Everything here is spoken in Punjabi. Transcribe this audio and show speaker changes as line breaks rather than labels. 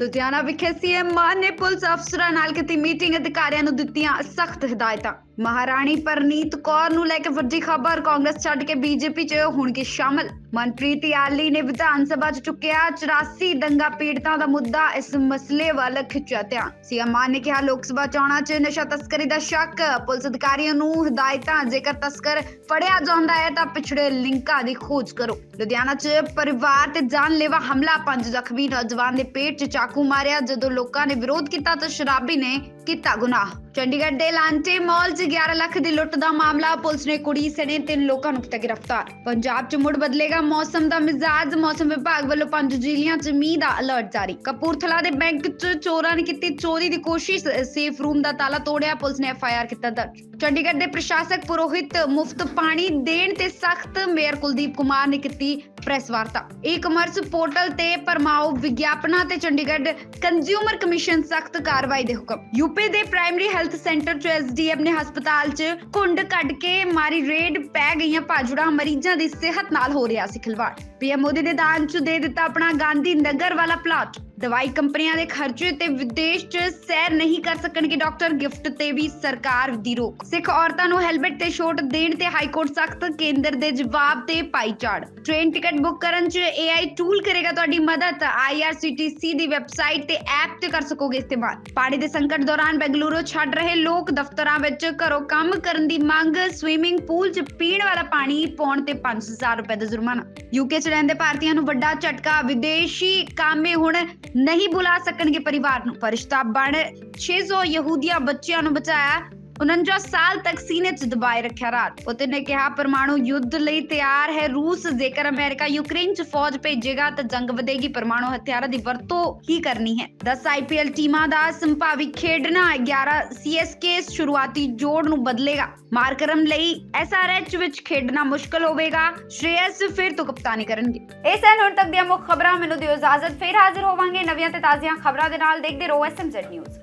ਲੁਧਿਆਣਾ ਵਿਖੇ ਸੀਐਮ ਮਾਨ ਨੇ ਪੁਲਿਸ ਅਫਸਰਾਂ ਨਾਲ ਕੀਤੀ ਮੀਟਿੰਗ, ਅਧਿਕਾਰੀਆਂ ਨੂੰ ਦਿੱਤੀਆਂ ਸਖਤ ਹਦਾਇਤਾਂ। ਮਹਾਰਾਣੀ ਪਰਨੀਤ ਕੌਰ ਨੂੰ ਲੈ ਕੇ ਵੱਡੀ ਖਬਰ ਕਾਂਗਰਸ ਛੱਡ ਕੇ ਬੀਜੇਪੀ 'ਚ ਹੋਣਗੇ ਸ਼ਾਮਲ। ਮਨਪ੍ਰੀਤ ਯਾਲੀ ਨੇ ਵਿਧਾਨ ਸਭਾ 'ਚ ਚੁੱਕਿਆ 84 ਦੰਗਾ ਪੀੜਤਾਂ ਦਾ ਮੁੱਦਾ ਇਸ ਮਸਲੇ ਵੱਲ ਖਿੱਚਿਆ ਧਿਆਨ। ਸੀਐਮ ਮਾਨ ਨੇ ਕਿਹਾ ਲੋਕ ਸਭਾ ਚੋਣਾਂ 'ਚ ਨਸ਼ਾ ਤਸਕਰੀ ਦਾ ਸ਼ੱਕ, ਪੁਲਿਸ ਅਧਿਕਾਰੀਆਂ ਨੂੰ ਹਦਾਇਤਾਂ, ਜੇਕਰ ਤਸਕਰ ਫੜਿਆ ਜਾਂਦਾ ਹੈ ਤਾਂ ਪਿਛੜੇ ਲਿੰਕਾਂ ਦੀ ਖੋਜ ਕਰੋ। ਲੁਧਿਆਣਾ 'ਚ ਪਰਿਵਾਰ ਤੇ ਜਾਨਲੇਵਾ ਹਮਲਾ, ਪੰਜ ਜ਼ਖਮੀ ਨੌਜਵਾਨ ਦੇ ਪੇਟ 'ਚ ਚਾਕੂ ਮਾਰਿਆ। ਜਦੋਂ ਲੋਕਾਂ ਨੇ ਵਿਰੋਧ ਕੀਤਾ ਤਾਂ ਸ਼ਰਾਬੀ ਨੇ ਕੀਤਾ ਗੁਨਾਹ। ਚੰਡੀਗੜ੍ਹ ਦੇ ਲਾਂਟੇ ਮਾਲ 'ਚ 11 ਲੱਖ ਦੀ ਲੁੱਟ ਦਾ ਮਾਮਲਾ। ਪੁਲਿਸ ਨੇ ਕੁੜੀ ਸਣੇ ਤਿੰਨ ਲੋਕਾਂ ਨੂੰ ਕੀਤਾ ਗ੍ਰਿਫਤਾਰ। ਪੰਜਾਬ 'ਚ ਮੁੜ ਬਦਲੇਗਾ ਮੌਸਮ ਦਾ ਮਿਜ਼ਾਜ। ਮੌਸਮ ਵਿਭਾਗ ਵੱਲੋਂ ਪੰਜ ਜ਼ਿਲ੍ਹਿਆਂ 'ਚ ਮੀਂਹ ਦਾ ਅਲਰਟ ਜਾਰੀ। ਕਪੂਰਥਲਾ ਦੇ ਬੈਂਕ 'ਚ ਚੋਰਾਂ ਨੇ ਕੀਤੀ ਚੋਰੀ ਦੀ ਕੋਸ਼ਿਸ਼। ਸੇਫ ਰੂਮ ਦਾ ਤਾਲਾ ਤੋੜਿਆ। ਪੁਲਿਸ ਨੇ ਐਫਆਈਆਰ ਕੀਤਾ ਦਰਜ। ਚੰਡੀਗੜ੍ਹ ਦੇ ਪ੍ਰਸ਼ਾਸਕ ਪੁਰੋਹਿਤ ਮੁਫਤ ਪਾਣੀ ਦੇਣ ਤੇ ਸਖਤ ਮੇਅਰ ਕੁਲਦੀਪ ਕੁਮਾਰ ਨੇ ਕੀਤੀ ਪ੍ਰੈਸ ਵਾਰਤਾ। ਈ-ਕਮਰਸ ਪੋਰਟਲ ਤੇ ਪਰਮਾਓ ਵਿਗਿਆਪਨਾਂ ਤੇ ਚੰਡੀਗੜ੍ਹ ਕੰਜ਼ਿਊਮਰ ਕਮਿਸ਼ਨ ਸਖਤ ਕਾਰਵਾਈ ਦੇ ਹੁਕਮ। ਯੂਪੀ ਦੇ ਪ੍ਰਾਇਮਰੀ ਹੈਲਥ ਸੈਂਟਰ ਚ ਐਸਡੀਐਮ ਨੇ ਹਸਪਤਾਲ ਚ ਕੁੰਡ ਕੱਢ ਕੇ ਮਾਰੀ ਰੇਡ, ਪੈ ਗਈਆਂ ਭਾਜੜਾਂ, ਮਰੀਜ਼ਾਂ ਦੀ ਸਿਹਤ ਨਾਲ ਹੋ ਰਿਹਾ ਸੀ ਖਿਲਵਾੜ। ਪੀਐਮ ਮੋਦੀ ਨੇ ਦਾਨ ਚ ਦੇ ਦਿੱਤਾ ਆਪਣਾ ਗਾਂਧੀ ਨਗਰ ਵਾਲਾ ਪਲਾਟ ਦਵਾਈ ਕੰਪਨੀਆਂ ਦੇ ਖਰਚੇ ਤੇ ਵਿਦੇਸ਼ 'ਚ ਸੈਰ ਨਹੀਂ ਕਰ ਸਕਣਗੇ ਡਾਕਟਰ, ਗਿਫਟ ਤੇ ਵੀ ਸਰਕਾਰ ਦੀ ਰੋਕ। ਸਿੱਖ ਔਰਤਾਂ ਨੂੰ ਹੈਲਮਟ ਤੇ ਛੋਟ ਦੇਣ ਤੇ ਹਾਈ ਕੋਰਟ ਸਖਤ ਕੇਂਦਰ ਦੇ ਜਵਾਬ ਤੇ ਪਾਈ ਟ੍ਰੇਨ ਟਿਕਟ ਬੁੱਕ ਕਰਨ 'ਚ AI ਟੂਲ ਕਰੇਗਾ ਤੁਹਾਡੀ ਮਦਦ। IRCTC ਦੀ ਵੈਬਸਾਈਟ ਤੇ ਐਪ ਤੇ ਕਰ ਸਕੋਗੇ ਇਸਤੇਮਾਲ। ਪਾਣੀ ਦੇ ਸੰਕਟ ਦੌਰਾਨ ਬੈਂਗਲੁਰੂ ਛੱਡ ਰਹੇ ਲੋਕ ਦਫ਼ਤਰਾਂ ਵਿੱਚ ਘਰੋਂ ਕੰਮ ਕਰਨ ਦੀ ਮੰਗ। ਸਵੀਮਿੰਗ ਪੂਲ 'ਚ ਪੀਣ ਵਾਲਾ ਪਾਣੀ ਪਾਉਣ ਤੇ 5000 ਰੁਪਏ ਦਾ ਜੁਰਮਾਨਾ। ਯੂਕੇ 'ਚ ਰਹਿੰਦੇ ਭਾਰਤੀਆਂ ਨੂੰ ਵੱਡਾ ਝਟਕਾ। ਵਿਦੇਸ਼ੀ ਕਾਮੇ ਹੁਣ ਨਹੀਂ ਬੁਲਾ ਸਕਣਗੇ ਪਰਿਵਾਰ ਨੂੰ। ਫਰਿਸ਼ਤਾ ਬਣ। 600 ਯਹੂਦੀਆਂ ਬੱਚਿਆਂ ਨੂੰ ਬਚਾਇਆ। 49 ਸਾਲ ਤੱਕ ਸੀਨੇ 'ਚ ਦਬਾਏ ਰੱਖਿਆ ਰਾਤ। ਪੁਤਿਨ ਨੇ ਕਿਹਾ, ਪਰਮਾਣੂ ਯੁੱਧ ਲਈ ਤਿਆਰ ਹੈ। ਰੂਸ ਜੇਕਰ ਅਮਰੀਕਾ ਯੂਕਰੇਨ 'ਚ ਫੌਜ ਭੇਜੇਗਾ, ਤਾਂ ਜੰਗ ਵਧੇਗੀ। ਪਰਮਾਣੂ ਹਥਿਆਰਾਂ ਦੀ ਵਰਤੋਂ ਹੀ ਕਰਨੀ ਹੈ। 10 ਆਈਪੀਐਲ ਟੀਮਾਂ ਦਾ ਸੰਭਾਵੀ ਖੇਡਣਾ 11 ਸੀਐਸਕੇ ਸ਼ੁਰੂਆਤੀ ਜੋੜ ਨੂੰ ਬਦਲੇਗਾ। ਮਾਰਕਰਮ ਲਈ ਐਸਆਰਐਚ ਵਿੱਚ ਖੇਡਣਾ ਮੁਸ਼ਕਲ ਹੋਵੇਗਾ। ਸ਼੍ਰੇਅਸ ਫਿਰ ਤੋਂ ਕਪਤਾਨੀ ਕਰਨਗੇ। ਇਹ ਸਨ ਹੁਣ ਤੱਕ ਦੀਆਂ ਮੁੱਖ ਖਬਰਾਂ। ਮੈਨੂੰ ਦਿਓ ਇਜਾਜ਼ਤ। ਫਿਰ ਹਾਜ਼ਰ ਹੋਵਾਂਗੇ ਨਵੀਆਂ ਤੇ ਤਾਜ਼ੀਆਂ ਖਬਰਾਂ ਦੇ ਨਾਲ। ਦੇਖਦੇ ਰਹੋ ਐਸਐਮਜ਼ੈਡ ਨਿਊਜ਼।